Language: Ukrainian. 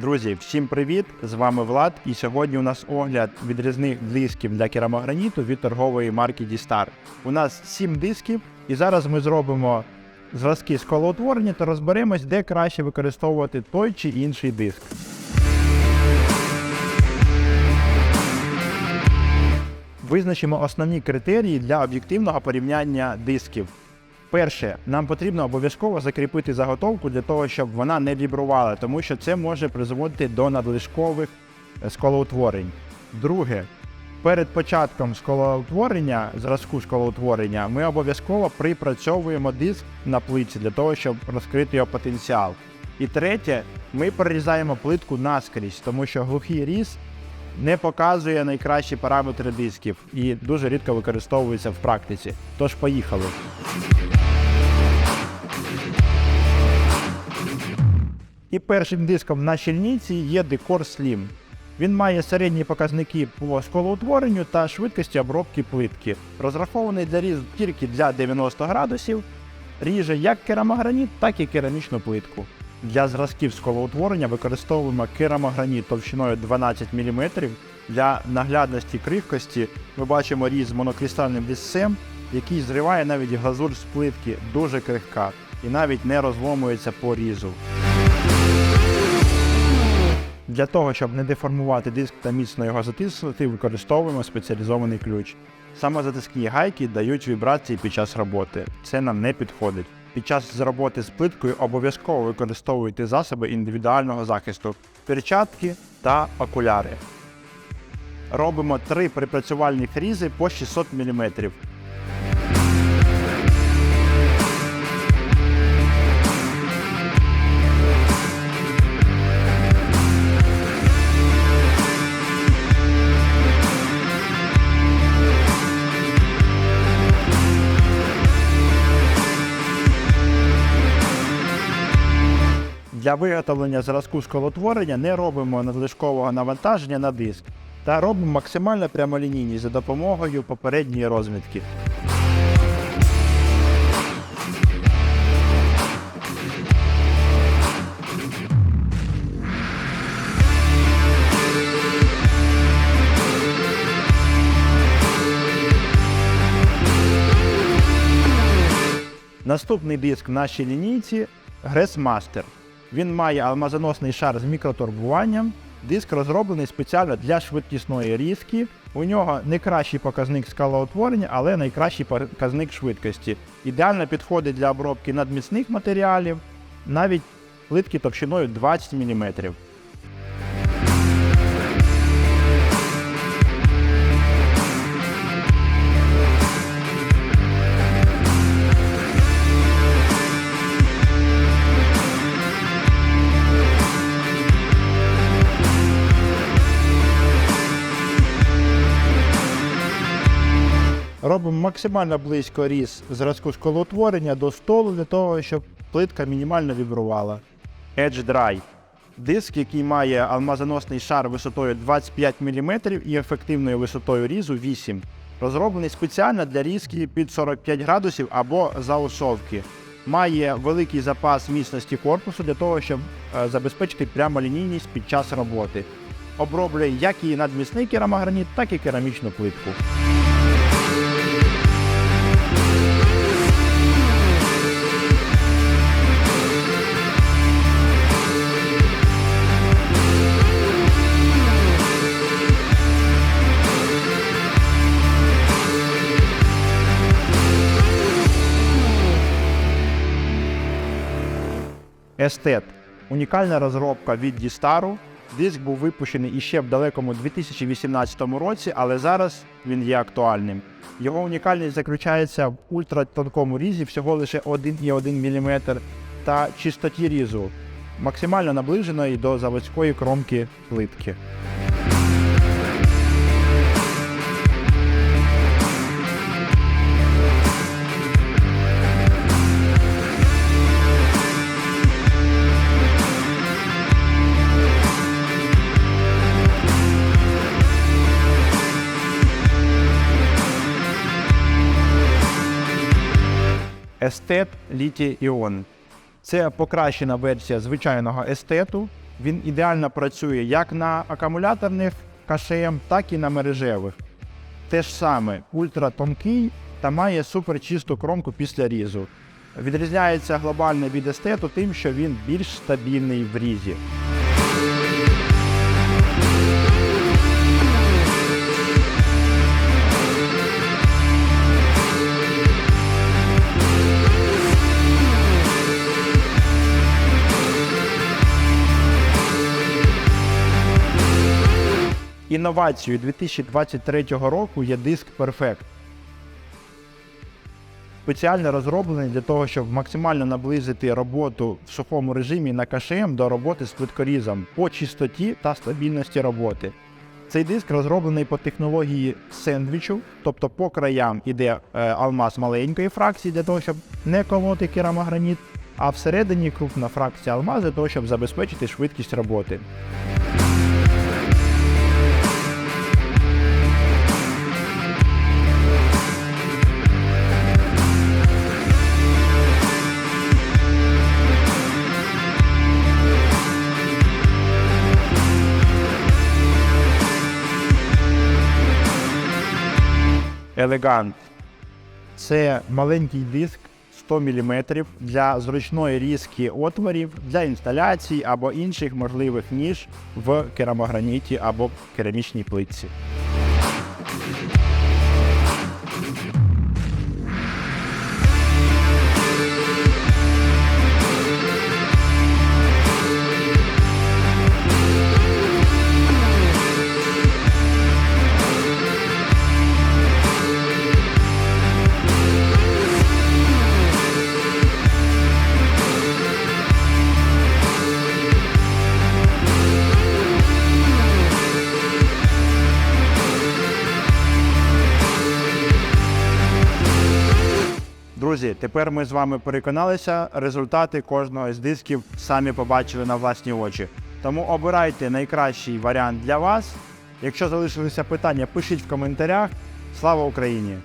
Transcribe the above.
Друзі, всім привіт! З вами Влад. І сьогодні у нас огляд відрізних дисків для керамограніту від торгової марки Дістар. У нас 7 дисків, і зараз ми зробимо зразки сколоутворення та розберемось, де краще використовувати той чи інший диск. Визначимо основні критерії для об'єктивного порівняння дисків. Перше, нам потрібно обов'язково закріпити заготовку для того, щоб вона не вібрувала, тому що це може призводити до надлишкових е, сколоутворень. Друге, перед початком сколоутворення, зразку сколоутворення, ми обов'язково припрацьовуємо диск на плитці для того, щоб розкрити його потенціал. І третє, ми прорізаємо плитку наскрізь, тому що глухий різ не показує найкращі параметри дисків і дуже рідко використовується в практиці. Тож поїхали. І першим диском на щільниці є Decor Slim. Він має середні показники по сколоутворенню та швидкості обробки плитки. Розрахований для різу тільки для 90 градусів, ріже як керамограніт, так і керамічну плитку. Для зразків сколоутворення використовуємо керамограніт товщиною 12 мм. Для наглядності крихкості ми бачимо різ з монокристальним лісцем, який зриває навіть глазур з плитки дуже крихка і навіть не розломується по різу. Для того, щоб не деформувати диск та міцно його затиснути, використовуємо спеціалізований ключ. Саме затискні гайки дають вібрації під час роботи. Це нам не підходить. Під час роботи з плиткою обов'язково використовуйте засоби індивідуального захисту, перчатки та окуляри. Робимо три припрацювальні фрізи по 600 мм. Для виготовлення зразку сколотворення не робимо надлишкового навантаження на диск та робимо максимально прямолінійність за допомогою попередньої розмітки. Наступний диск в нашій лінійці Gressmaster. Він має алмазоносний шар з мікроторбуванням. Диск розроблений спеціально для швидкісної різки. У нього не кращий показник скалоутворення, але найкращий показник швидкості. Ідеально підходить для обробки надміцних матеріалів, навіть плитки товщиною 20 мм. Робимо максимально близько різ зразку сколоутворення до столу для того, щоб плитка мінімально вібрувала. Edge Dry. Диск, який має алмазоносний шар висотою 25 мм і ефективною висотою різу 8 розроблений спеціально для різки під 45 градусів або заусовки. Має великий запас міцності корпусу для того, щоб е, забезпечити прямолінійність під час роботи. Оброблює як і надмісний керамограніт, так і керамічну плитку. Естет унікальна розробка від Дістару. Диск був випущений іще в далекому 2018 році, але зараз він є актуальним. Його унікальність заключається в ультратонкому різі всього лише 1,1 мм та чистоті різу, максимально наближеної до заводської кромки плитки. Естет літій іон. Це покращена версія звичайного естету. Він ідеально працює як на акумуляторних КШМ, так і на мережевих. Те ж саме, ультратонкий та має суперчисту кромку після різу. Відрізняється глобально від естету тим, що він більш стабільний в різі. Інновацією 2023 року є диск Perfect. Спеціально розроблений для того, щоб максимально наблизити роботу в сухому режимі на КШМ до роботи з плиткорізом по чистоті та стабільності роботи. Цей диск розроблений по технології сендвічу, тобто по краям іде е, алмаз маленької фракції для того, щоб не колоти керамограніт, а всередині крупна фракція алмазу для того, щоб забезпечити швидкість роботи. Елегант. Це маленький диск 100 мм для зручної різки отворів для інсталяцій або інших можливих ніж в керамограніті або керамічній плитці. Друзі, тепер ми з вами переконалися, результати кожного з дисків самі побачили на власні очі. Тому обирайте найкращий варіант для вас. Якщо залишилися питання, пишіть в коментарях. Слава Україні!